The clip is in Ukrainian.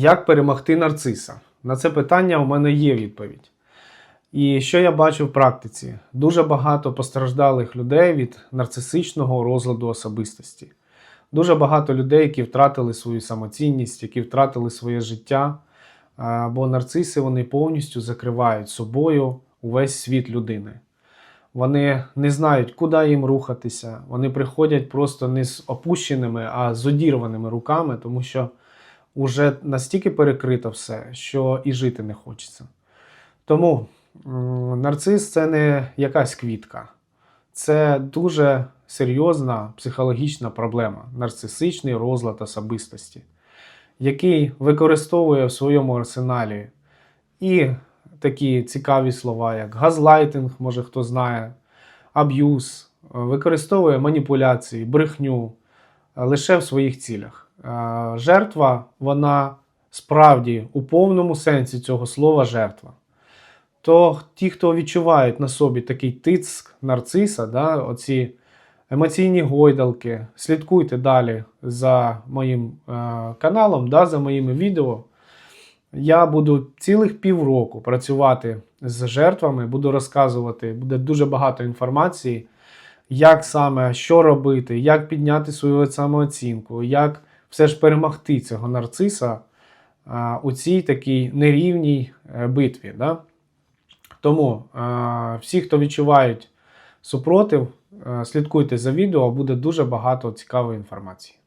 Як перемогти нарциса? На це питання у мене є відповідь. І що я бачу в практиці? Дуже багато постраждалих людей від нарцисичного розладу особистості. Дуже багато людей, які втратили свою самоцінність, які втратили своє життя. Бо нарциси вони повністю закривають собою увесь світ людини. Вони не знають, куди їм рухатися. Вони приходять просто не з опущеними, а з одірваними руками, тому що вже настільки перекрито все, що і жити не хочеться. Тому нарцис це не якась квітка, це дуже серйозна психологічна проблема, нарцисичний розлад особистості, який використовує в своєму арсеналі і такі цікаві слова, як газлайтинг, може хто знає, аб'юз, використовує маніпуляції, брехню лише в своїх цілях. Е, Жертва, вона справді у повному сенсі цього слова жертва. То ті, хто відчувають на собі такий тиск нарциса, да, оці емоційні гойдалки, слідкуйте далі за моїм е, каналом, да, за моїми відео. Я буду цілих півроку працювати з жертвами, буду розказувати, буде дуже багато інформації, як саме, що робити, як підняти свою самооцінку, як все ж перемогти цього нарциса у цій такій нерівній е, битві. Да? Тому всі, хто відчувають супротив, е, слідкуйте за відео, буде дуже багато цікавої інформації.